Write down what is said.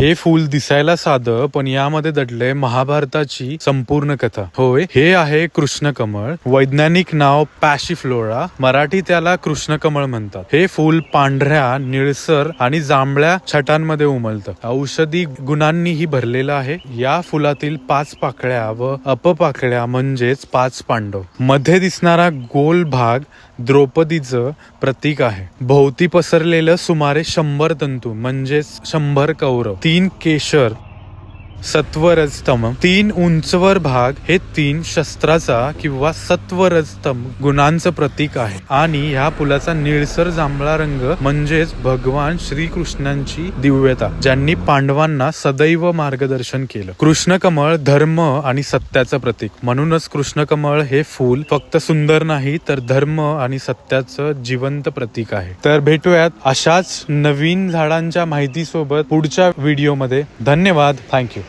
हे फूल दिसायला साधं पण यामध्ये दडले महाभारताची संपूर्ण कथा. होय हे आहे कृष्ण कमळ वैज्ञानिक नाव पॅशिफ्लोरा. मराठी त्याला कृष्ण कमळ म्हणतात. हे फूल पांढऱ्या निळसर आणि जांभळ्या छटांमध्ये उमलतं. औषधी गुणांनीही भरलेलं आहे. या फुलातील पाच पाकळ्या व अपपाकळ्या म्हणजेच पाच पांडव. मध्ये दिसणारा गोल भाग द्रौपदीचं प्रतीक आहे. भोवती पसरलेलं सुमारे शंभर तंतू म्हणजेच शंभर कौरव तीन केशर सत्वरजतम. तीन उंचवर भाग हे तीन शस्त्राचा किंवा सत्वरजतम गुणांचं प्रतीक आहे. आणि ह्या फुलाचा निळसर जांभळा रंग म्हणजेच भगवान श्रीकृष्णांची दिव्यता ज्यांनी पांडवांना सदैव मार्गदर्शन केलं. कृष्ण कमळ धर्म आणि सत्याचं प्रतीक. म्हणूनच कृष्ण कमळ हे फूल फक्त सुंदर नाही तर धर्म आणि सत्याचं जिवंत प्रतीक आहे. तर भेटूयात अशाच नवीन झाडांच्या माहितीसोबत पुढच्या व्हिडिओमध्ये. धन्यवाद. थँक्यू.